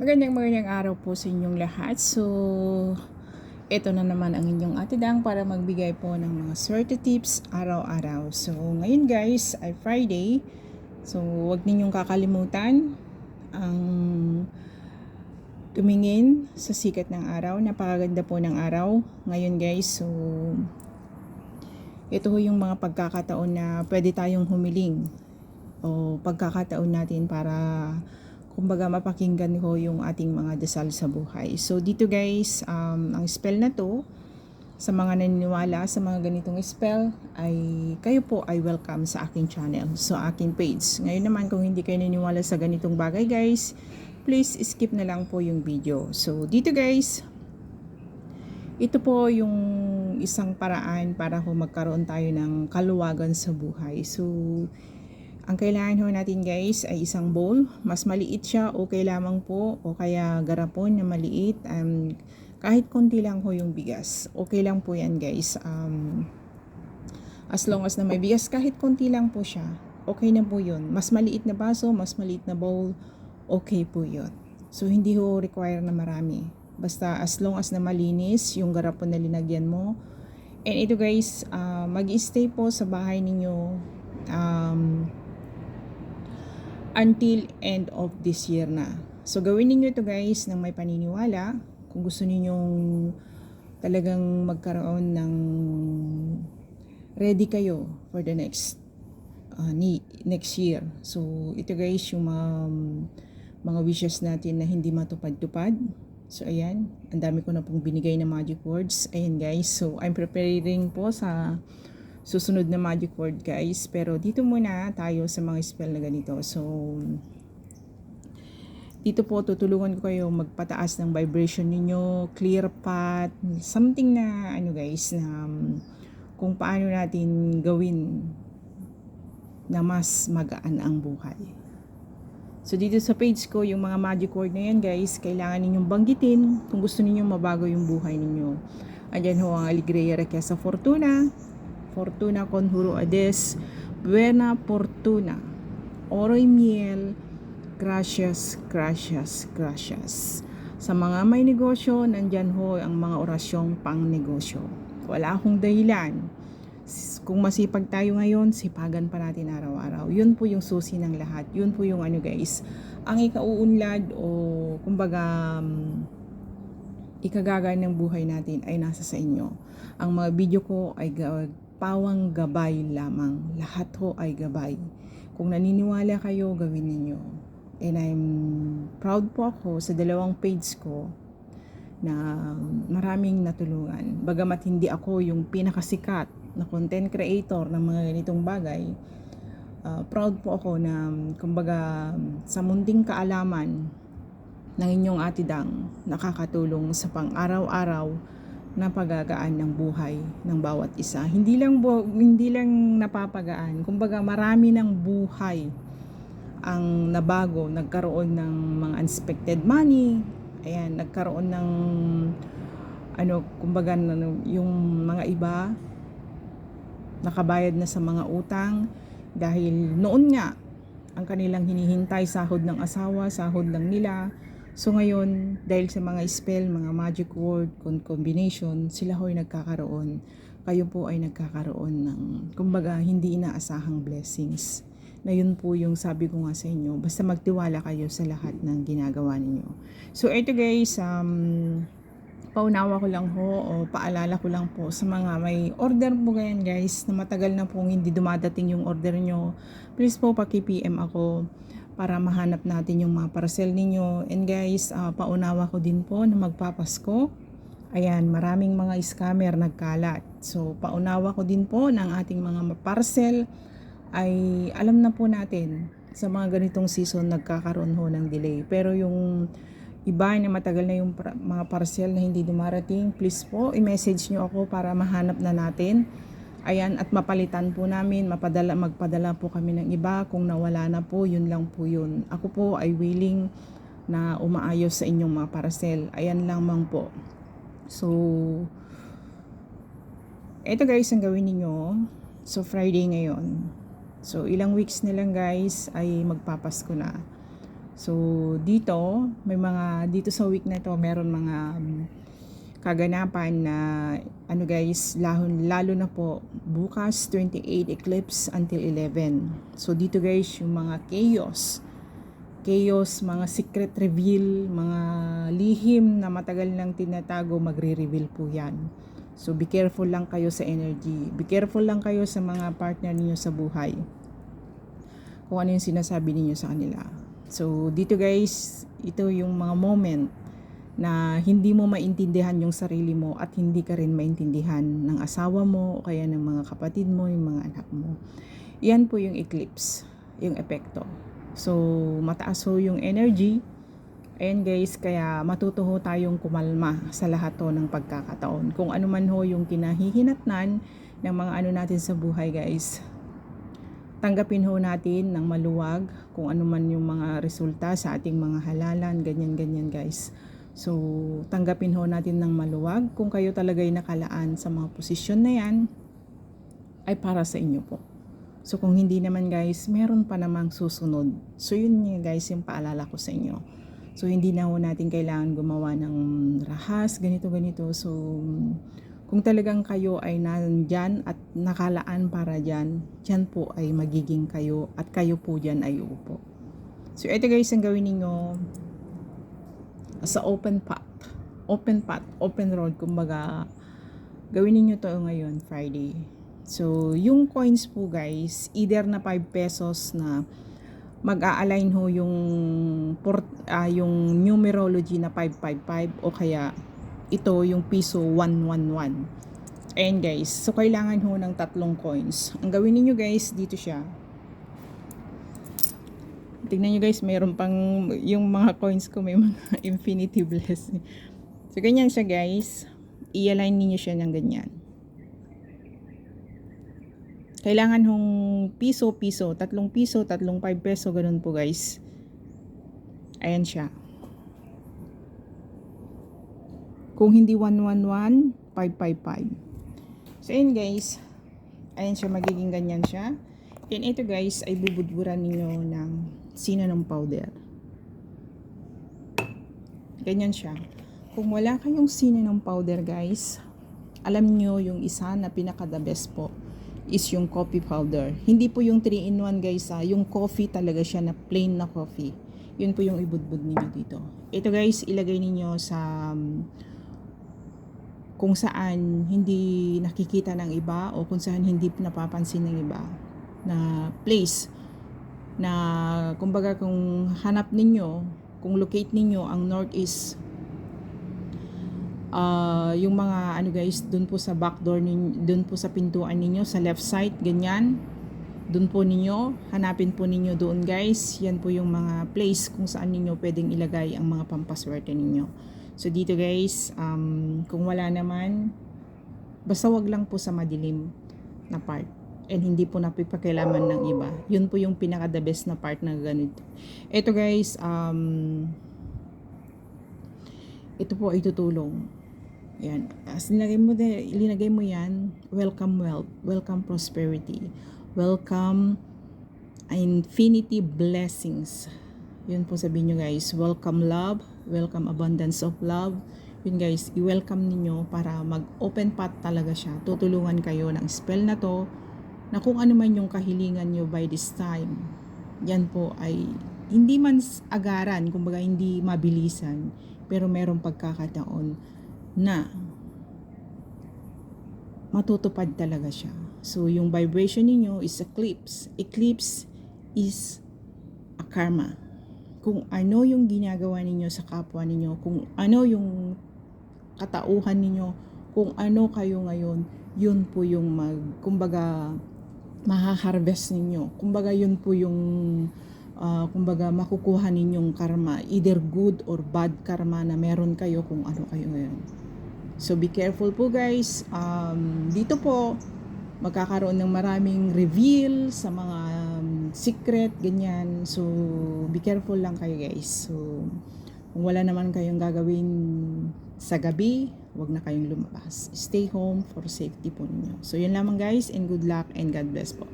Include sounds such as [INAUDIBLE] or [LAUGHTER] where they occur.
Magandang magandang araw po sa inyong lahat. So, ito na naman ang inyong atidang para magbigay po ng mga swerte tips araw-araw. So, ngayon guys ay Friday. So, huwag ninyong kakalimutan ang tumingin sa sikat ng araw. Napakaganda po ng araw ngayon guys. So, ito yung mga pagkakataon na pwede tayong humiling o pagkakataon natin para kumbaga mapakinggan ko yung ating mga dasal sa buhay. So dito guys, um, ang spell na to, sa mga naniniwala sa mga ganitong spell, ay kayo po ay welcome sa aking channel, sa aking page. Ngayon naman kung hindi kayo naniniwala sa ganitong bagay guys, please skip na lang po yung video. So dito guys, ito po yung isang paraan para ho magkaroon tayo ng kaluwagan sa buhay. So, ang kailangan ho natin guys ay isang bowl. Mas maliit siya, okay lamang po. O kaya garapon na maliit. Um, kahit konti lang ho yung bigas. Okay lang po yan guys. Um, as long as na may bigas, kahit konti lang po siya. Okay na po yun. Mas maliit na baso, mas maliit na bowl, okay po yun. So, hindi ho require na marami. Basta as long as na malinis yung garapon na linagyan mo. And ito guys, uh, mag-stay po sa bahay ninyo um, until end of this year na. So gawin niyo ito guys ng may paniniwala. Kung gusto ninyong talagang magkaroon ng ready kayo for the next uh, ni, next year. So ito guys yung mga, mga wishes natin na hindi matupad-tupad. So ayan, ang dami ko na pong binigay na magic words. Ayan guys, so I'm preparing po sa susunod na magic word guys. Pero dito muna tayo sa mga spell na ganito. So, dito po tutulungan ko kayo magpataas ng vibration ninyo, clear path, something na ano guys, na um, kung paano natin gawin na mas magaan ang buhay. So dito sa page ko, yung mga magic word na yan guys, kailangan ninyong banggitin kung gusto ninyong mabago yung buhay ninyo. Andyan ho ang Aligrea Requesa Fortuna, Fortuna Conjuro Ades, Buena Fortuna, Oroy Miel, Gracias, Gracias, Gracias. Sa mga may negosyo, nandyan ho ang mga orasyong pang negosyo. Wala akong dahilan kung masipag tayo ngayon, sipagan pa natin araw-araw. Yun po yung susi ng lahat. Yun po yung ano guys, ang ikauunlad o kumbaga um, ikagaga ng buhay natin ay nasa sa inyo. Ang mga video ko ay pawang gabay lamang. Lahat ho ay gabay. Kung naniniwala kayo, gawin ninyo. And I'm proud po ako sa dalawang page ko na maraming natulungan. Bagamat hindi ako yung pinakasikat na content creator ng mga ganitong bagay, uh, proud po ako na kumbaga sa munding kaalaman ng inyong atidang nakakatulong sa pang-araw-araw na pagagaan ng buhay ng bawat isa. Hindi lang bu- hindi lang napapagaan, kumbaga marami ng buhay ang nabago, nagkaroon ng mga unexpected money, ayan, nagkaroon ng ano, kumbaga yung mga iba nakabayad na sa mga utang dahil noon nga ang kanilang hinihintay sahod ng asawa, sahod lang nila. So ngayon, dahil sa mga spell, mga magic word, combination, sila ho'y nagkakaroon. Kayo po ay nagkakaroon ng, kumbaga, hindi inaasahang blessings. Na yun po yung sabi ko nga sa inyo, basta magtiwala kayo sa lahat ng ginagawa ninyo. So ito guys, um, paunawa ko lang ho o paalala ko lang po sa mga may order po ganyan guys na matagal na pong hindi dumadating yung order nyo please po paki-PM ako para mahanap natin yung mga parcel ninyo. And guys uh, paunawa ko din po na magpapasko. Ayan maraming mga scammer nagkalat. So paunawa ko din po ng ating mga parcel ay alam na po natin sa mga ganitong season nagkakaroon ho ng delay. Pero yung iba na matagal na yung mga parcel na hindi dumarating, please po, i-message nyo ako para mahanap na natin. Ayan, at mapalitan po namin, mapadala, magpadala po kami ng iba. Kung nawala na po, yun lang po yun. Ako po ay willing na umaayos sa inyong mga parcel. Ayan lamang po. So, eto guys ang gawin niyo So, Friday ngayon. So, ilang weeks na lang guys ay magpapasko na. So, dito, may mga, dito sa week na to, meron mga um, kaganapan na, ano guys, lalo, lalo na po, bukas 28 eclipse until 11. So, dito guys, yung mga chaos, chaos, mga secret reveal, mga lihim na matagal nang tinatago, magre-reveal po yan. So, be careful lang kayo sa energy. Be careful lang kayo sa mga partner niyo sa buhay. Kung ano yung sinasabi niyo sa kanila. So, dito guys, ito yung mga moment na hindi mo maintindihan yung sarili mo at hindi ka rin maintindihan ng asawa mo o kaya ng mga kapatid mo, yung mga anak mo. Yan po yung eclipse, yung epekto. So, mataas ho yung energy. Ayan guys, kaya matuto ho tayong kumalma sa lahat to ng pagkakataon. Kung ano man ho yung kinahihinatnan ng mga ano natin sa buhay guys, tanggapin ho natin ng maluwag kung ano man yung mga resulta sa ating mga halalan, ganyan-ganyan guys. So, tanggapin ho natin ng maluwag kung kayo talaga ay nakalaan sa mga posisyon na yan, ay para sa inyo po. So, kung hindi naman guys, meron pa namang susunod. So, yun nga guys, yung paalala ko sa inyo. So, hindi na ho natin kailangan gumawa ng rahas, ganito, ganito. So, kung talagang kayo ay nandyan at nakalaan para dyan, dyan po ay magiging kayo at kayo po dyan ay upo. So, ito guys, ang gawin ninyo sa open path. Open path, open road, kumbaga, gawin ninyo to ngayon, Friday. So, yung coins po guys, either na 5 pesos na mag-a-align ho yung port, ah, yung numerology na 555 o kaya ito yung piso 111. Ayan guys, so kailangan ho ng tatlong coins. Ang gawin niyo guys, dito siya. Tingnan nyo guys, mayroon pang yung mga coins ko may mga [LAUGHS] infinity blessing. So ganyan siya guys. I-align niyo siya ng ganyan. Kailangan hong piso, piso, tatlong piso, tatlong 5 peso, ganun po guys. Ayan siya. Kung hindi 111, 555. So ayan guys. Ayan siya, magiging ganyan siya. And ito guys, ay bubudburan ninyo ng cinnamon powder. Ganyan siya. Kung wala kayong cinnamon powder guys, alam nyo yung isa na pinaka the best po is yung coffee powder. Hindi po yung 3-in-1 guys ha. Yung coffee talaga siya na plain na coffee. Yun po yung ibudbud ninyo dito. Ito guys, ilagay ninyo sa um, kung saan hindi nakikita ng iba o kung saan hindi napapansin ng iba na place na kumbaga kung hanap ninyo kung locate ninyo ang northeast uh, yung mga ano guys dun po sa back door ninyo, dun po sa pintuan ninyo sa left side ganyan. Dun po ninyo hanapin po ninyo doon guys. Yan po yung mga place kung saan ninyo pwedeng ilagay ang mga pampaswerte ninyo. So dito guys um, kung wala naman basta wag lang po sa madilim na part and hindi po napipakilaman ng iba. Yun po yung pinaka the best na part na ganito. Ito guys, um, ito po ay tutulong. Yan. As linagay mo, de, linagay mo yan, welcome wealth, welcome prosperity, welcome infinity blessings. Yun po sabihin nyo guys, welcome love, welcome abundance of love. Yun guys, i-welcome ninyo para mag-open path talaga siya. Tutulungan kayo ng spell na to na kung ano man yung kahilingan nyo by this time. Yan po ay hindi man agaran, kumbaga hindi mabilisan, pero merong pagkakataon na matutupad talaga siya. So, yung vibration ninyo is eclipse. Eclipse is a karma. Kung ano yung ginagawa ninyo sa kapwa ninyo, kung ano yung katauhan ninyo, kung ano kayo ngayon, yun po yung mag, kumbaga, maha-harvest ninyo. Kumbaga, yun po yung uh, kumbaga makukuha ninyong karma, either good or bad karma na meron kayo kung ano kayo ngayon. So be careful po guys. Um, dito po magkakaroon ng maraming reveal sa mga um, secret ganyan. So be careful lang kayo guys. So kung wala naman kayong gagawin sa gabi, wag na kayong lumabas. Stay home for safety po ninyo. So yun lamang guys and good luck and God bless po.